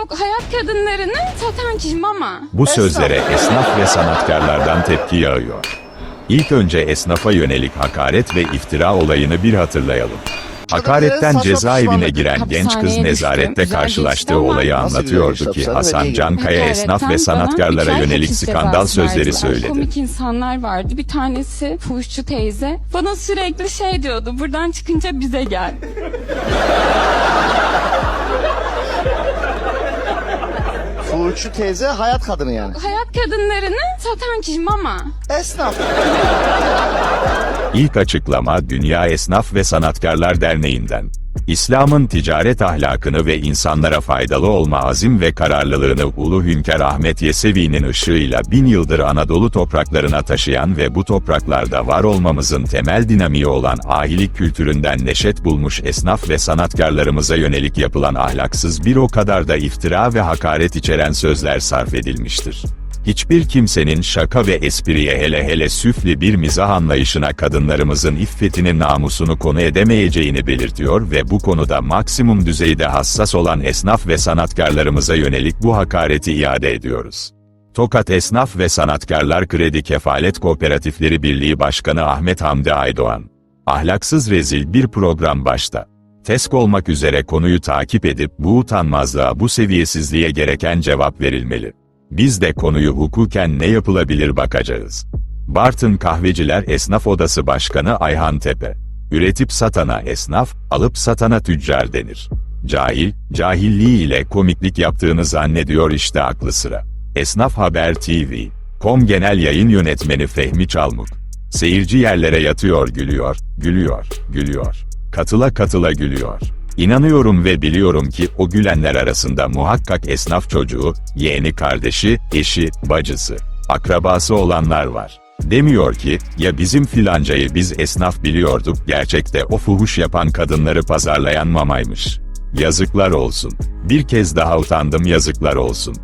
Yok hayat kadınlarını satan kişi mama. Bu sözlere esnaf ve sanatkarlardan tepki yağıyor. İlk önce esnafa yönelik hakaret ve iftira olayını bir hatırlayalım. Hakaretten saçma cezaevine pişmanlık. giren genç kız Hapishaneye nezarette karşılaştığı ama- olayı Nasıl anlatıyordu ki Hasan hapishanede? Cankaya esnaf ve sanatkarlara yönelik skandal cezası sözleri verdiler. söyledi. Komik insanlar vardı. Bir tanesi fuhuşçu teyze. Bana sürekli şey diyordu. Buradan çıkınca bize gel. Fuhuşçu teyze hayat kadını yani. Hayat kadınlarını satan kişi mama. Esnaf. İlk açıklama Dünya Esnaf ve Sanatkarlar Derneği'nden. İslam'ın ticaret ahlakını ve insanlara faydalı olma azim ve kararlılığını Ulu Hünkar Ahmet Yesevi'nin ışığıyla bin yıldır Anadolu topraklarına taşıyan ve bu topraklarda var olmamızın temel dinamiği olan ahilik kültüründen neşet bulmuş esnaf ve sanatkarlarımıza yönelik yapılan ahlaksız bir o kadar da iftira ve hakaret içeren sözler sarf edilmiştir. Hiçbir kimsenin şaka ve espriye hele hele süfli bir mizah anlayışına kadınlarımızın iffetinin namusunu konu edemeyeceğini belirtiyor ve bu konuda maksimum düzeyde hassas olan esnaf ve sanatkarlarımıza yönelik bu hakareti iade ediyoruz. Tokat Esnaf ve Sanatkarlar Kredi Kefalet Kooperatifleri Birliği Başkanı Ahmet Hamdi Aydoğan. Ahlaksız rezil bir program başta. TESK olmak üzere konuyu takip edip bu utanmazlığa bu seviyesizliğe gereken cevap verilmeli. Biz de konuyu hukuken ne yapılabilir bakacağız. Bartın Kahveciler Esnaf Odası Başkanı Ayhan Tepe. Üretip satana esnaf, alıp satana tüccar denir. Cahil, cahilliği ile komiklik yaptığını zannediyor işte aklı sıra. Esnaf Haber TV. Kom Genel Yayın Yönetmeni Fehmi Çalmuk. Seyirci yerlere yatıyor gülüyor, gülüyor, gülüyor. Katıla katıla gülüyor. İnanıyorum ve biliyorum ki o gülenler arasında muhakkak esnaf çocuğu, yeğeni kardeşi, eşi, bacısı, akrabası olanlar var. Demiyor ki, ya bizim filancayı biz esnaf biliyorduk, gerçekte o fuhuş yapan kadınları pazarlayan mamaymış. Yazıklar olsun. Bir kez daha utandım yazıklar olsun.